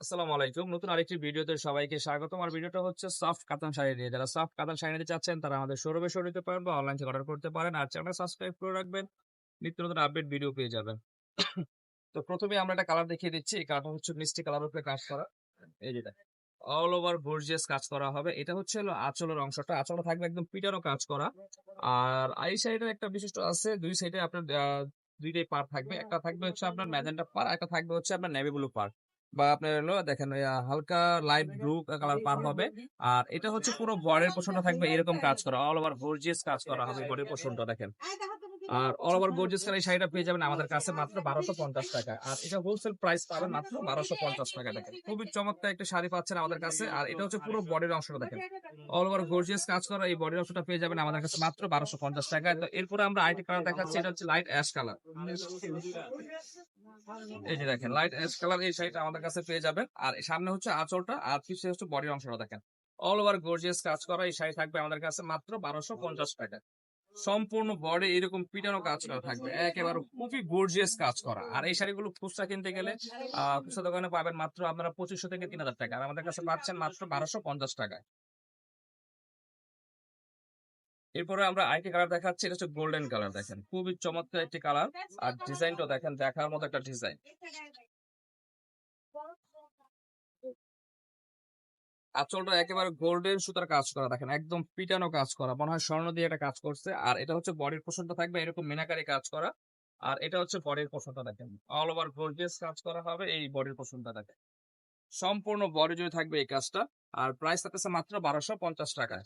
আসসালামু আলাইকুম। নতুন আরেকটি ভিডিওতে সবাইকে স্বাগত আমার ভিডিওটা হচ্ছে সফট কাতান শাড়ি নিয়ে। যারা সফট কাতান শাড়ি নিতে চাচ্ছেন, তারা আমাদের শোরুমে শো নিতে পারেন বা অনলাইন থেকে অর্ডার করতে পারেন। আর চ্যানেল সাবস্ক্রাইব করে রাখবেন। নিত্য নতুন আপডেট ভিডিও পেয়ে যাবেন। তো প্রথমে আমরা একটা কালার দেখিয়ে দিচ্ছি। এই কালারটা হচ্ছে মিষ্টি কালার উপরে কাজ করা। এই যেটা অল ওভার গর্জিয়াস কাজ করা হবে। এটা হচ্ছে হলো আঁচলের অংশটা। আঁচলটা থাকবে একদম পিটানো কাজ করা। আর এই সাইডের একটা বিশিষ্ট আছে। দুই সাইডে আপনার দুইটাই পার থাকবে। একটা থাকবে হচ্ছে আপনার ম্যাজেন্টা পার একটা থাকবে হচ্ছে আপনার নেভি ব্লু পার বা আপনার হলো দেখেন হালকা লাইট ব্লু কালার পার হবে। আর এটা হচ্ছে পুরো বডির পোষণটা থাকবে, এরকম কাজ করা। অল ওভার গর্জিয়াস কাজ করা হবে বডির পোষণটা, দেখেন। আর অল ওভার গর্জিয়াস কালার এই শাড়িটা পেয়ে যাবেন আমাদের কাছে মাত্র বারোশো পঞ্চাশ টাকা। আর এটা হোলসেল প্রাইস পাবেন মাত্র বারোশো পঞ্চাশ টাকা, দেখেন। খুবই চমৎকার একটা শাড়ি পাচ্ছেন আমাদের কাছে। আর এটা হচ্ছে পুরো বডির অংশটা, দেখেন। অল ওভার গর্জিয়াস কাজ করা এই বডির অংশটা পেয়ে যাবেন আমাদের কাছে মাত্র বারোশো পঞ্চাশ টাকা। এরপরে আমরা আইটি কালার দেখাচ্ছি, এটা হচ্ছে লাইট অ্যাশ কালার এই যে দেখেন লাইট অ্যাশ কালার এই শাড়িটা আমাদের কাছে পেয়ে যাবেন। আর সামনে হচ্ছে আঁচলটা, আর পিছিয়ে হচ্ছে বডির অংশটা দেখেন। অল ওভার গর্জিয়াস কাজ করা এই শাড়ি থাকবে আমাদের কাছে মাত্র বারোশো পঞ্চাশ টাকা। সম্পূর্ণ বডি এরকম পিটানো কাজ করা থাকবে, একেবারে খুবই গর্জিয়াস কাজ করা। আর এই শাড়িগুলো খুচরা কিনতে গেলে খুচরা দোকানে পাবেন মাত্র আপনারা পঁচিশশো থেকে তিন হাজার টাকা। আর আমাদের কাছে পাচ্ছেন মাত্র বারোশো পঞ্চাশ টাকায়। এরপরে আমরা আইটি কালার দেখাচ্ছি, এটা হচ্ছে গোল্ডেন কালার দেখেন। খুবই চমৎকার একটি কালার আর ডিজাইনটা দেখেন, দেখার মতো একটা ডিজাইন আঁচলটা একেবারে গোল্ডেন সুতার কাজ করা, দেখেন, একদম পিটানো কাজ করা। মনে হয় স্বর্ণ দিয়ে একটা কাজ করছে। আর এটা হচ্ছে বডির পোষণটা থাকবে, এরকম মিনাকারি কাজ করা। আর এটা হচ্ছে বডির পোষণটা, দেখেন অল ওভার গর্জিয়াস কাজ করা হবে এই বডির পোষণটা, দেখেন। সম্পূর্ণ বডি জুড়ে থাকবে এই কাজটা। আর প্রাইস থাকতেছে মাত্র বারোশো পঞ্চাশ টাকায়।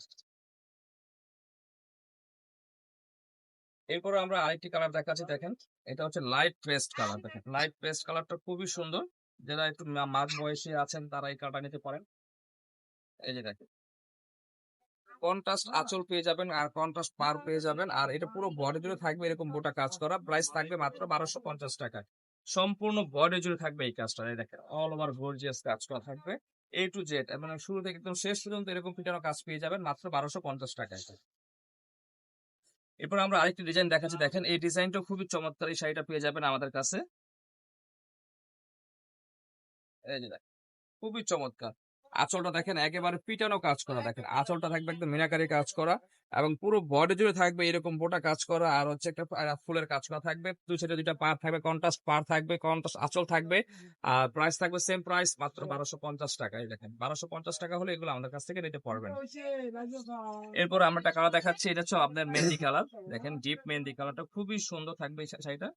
এরপরে আমরা আরেকটি কালার দেখাচ্ছি দেখেন। এটা হচ্ছে লাইট পেস্ট কালার দেখেন। লাইট পেস্ট কালারটা খুবই সুন্দর। যারা একটু মাঝ বয়সী আছেন তারা এই কালারটা নিতে পারেন। এই যে দেখেন। কন্ট্রাস্ট আঁচল পেয়ে যাবেন আর কন্ট্রাস্ট পার পেয়ে যাবেন। আর এটা পুরো বডি জুড়ে থাকবে এরকম গোটা কাজ করা। প্রাইস থাকবে মাত্র বারোশো পঞ্চাশ টাকায় সম্পূর্ণ বডি জুড়ে থাকবে এই কাজটা। এই দেখেন অল ওভার গর্জিয়াস কাজ করা থাকবে। এ টু জেড মানে শুরু থেকে একদম শেষ পর্যন্ত এরকম পিটানো কাজ পেয়ে যাবেন মাত্র বারোশো পঞ্চাশ টাকায়। এরপর আমরা আরেকটি ডিজাইন দেখাচ্ছি। দেখেন এই ডিজাইনটা খুবই চমৎকার এই শাড়িটা পেয়ে যাবেন আমাদের কাছে। এই যে দেখেন খুবই চমৎকার। আঁচলটা দেখেন একেবারে পিটানো কাজ করা দেখেন। আঁচলটা থাকবে একদম মিনাকারি কাজ করা এবং পুরো বডি জুড়ে থাকবে এরকম বোটা কাজ করা আর হচ্ছে একটা ফুলের কাজ করা থাকবে। দুই সাইডে দুইটা পার থাকবে কন্ট্রাস্ট পার থাকবে কন্ট্রাস্ট আঁচল থাকবে আর প্রাইস থাকবে সেম প্রাইস মাত্র বারোশো পঞ্চাশ টাকা। এই দেখেন বারোশো পঞ্চাশ টাকা হলে এগুলো আমাদের কাছ থেকে নিতে পারবেন। এরপর আমরা একটা কালার দেখাচ্ছি এটা হচ্ছে আপনার মেহেন্দি কালার দেখেন ডিপ মেহেন্দি কালারটা খুবই সুন্দর থাকবে এই শাড়িটা।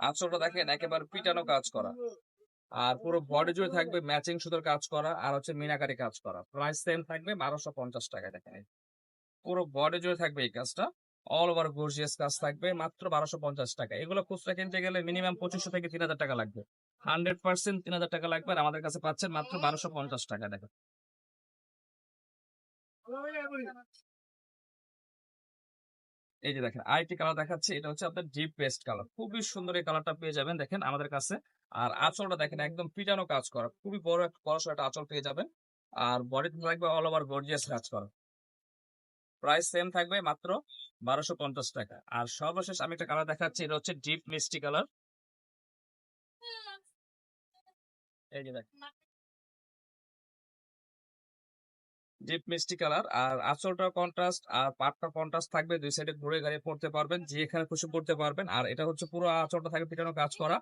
আঁচলটা দেখেন, একেবারে পিটানো কাজ করা। আর পুরো বডি জুড়ে থাকবে ম্যাচিং সুতোর কাজ করা আর হচ্ছে মিনাকারি কাজ করা। প্রাইস সেম থাকবে বারোশো পঞ্চাশ টাকা, দেখেন। পুরো বডি জুড়ে থাকবে এই কাজটা। অল ওভার গর্জিয়াস কাজ থাকবে, মাত্র বারোশো পঞ্চাশ টাকা। এগুলো খুচরা কিনতে গেলে মিনিমাম পঁচিশশো থেকে তিন হাজার টাকা লাগবে। হান্ড্রেড পার্সেন্ট তিন হাজার টাকা লাগবে আর আমাদের কাছে পাচ্ছেন মাত্র বারোশো পঞ্চাশ টাকা, দেখেন। এই যে দেখেন, আরেকটি কালার দেখাচ্ছে, এটা হচ্ছে আপনার ডিপ পেস্ট কালার খুবই সুন্দর এই কালারটা পেয়ে যাবেন দেখেন আমাদের কাছে। আর আঁচলটা দেখেন, একদম পিটানো কাজ করা। খুবই বড় একটা বড় একটা আঁচল পেয়ে যাবেন। আর বডিতে থাকবে অল ওভার গর্জিয়াস কাজ করা। প্রাইস সেম থাকবে মাত্র বারোশো পঞ্চাশ টাকা। আর সর্বশেষ আমি একটা কালার দেখাচ্ছি, এটা হচ্ছে ডিপ মিষ্টি কালার এই যে দেখেন। ডিপ মিষ্টি কালার আর আঁচলটা কন্ট্রাস্ট আর পাটটা কন্ট্রাস্ট থাকবে, দুই সাইডে ঘুরে গাড়ি পড়তে পারবেন যে এখানে খুশি পড়তে পারবেন। আর এটা হচ্ছে পুরো আঁচলটা থাকবে পিটানো কাজ করা।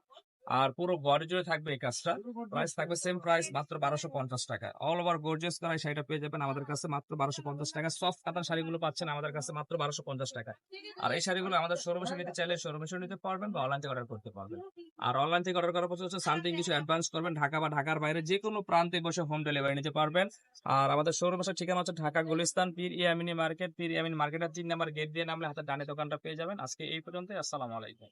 আর পুরো বডি জুড়ে থাকবে এই কাজটা। প্রাইস থাকবে সেম প্রাইস মাত্র বারোশো পঞ্চাশ টাকা। অল ওভার গর্জিয়াস এই শাড়িটা পেয়ে যাবেন আমাদের কাছে মাত্র বারোশো পঞ্চাশ টাকা। সফট কাতান শাড়িগুলো পাচ্ছেন আমাদের কাছে মাত্র বারোশো পঞ্চাশ টাকা। আর এই শাড়িগুলো আমাদের শোরুমে নিতে চাইলে শোরুমে নিতে পারবেন বা অনলাইন থেকে অর্ডার করতে পারবেন। আর অনলাইন থেকে অর্ডার করার পর হচ্ছে সামথিং কিছু অ্যাডভান্স করবেন ঢাকা বা ঢাকার বাইরে যে কোনো প্রান্তে বসে হোম ডেলিভারি নিতে পারবেন। আর আমাদের শোরুমের ঠিকানা হচ্ছে ঢাকা গুলিস্তান পীর ইয়ামিনী মার্কেট পীর ইয়ামিনী মার্কেটের তিন নাম্বার গেট দিয়ে নামলে হাতে ডানে দোকানটা পেয়ে যাবেন। আজকে এই পর্যন্ত আসসালামু আলাইকুম।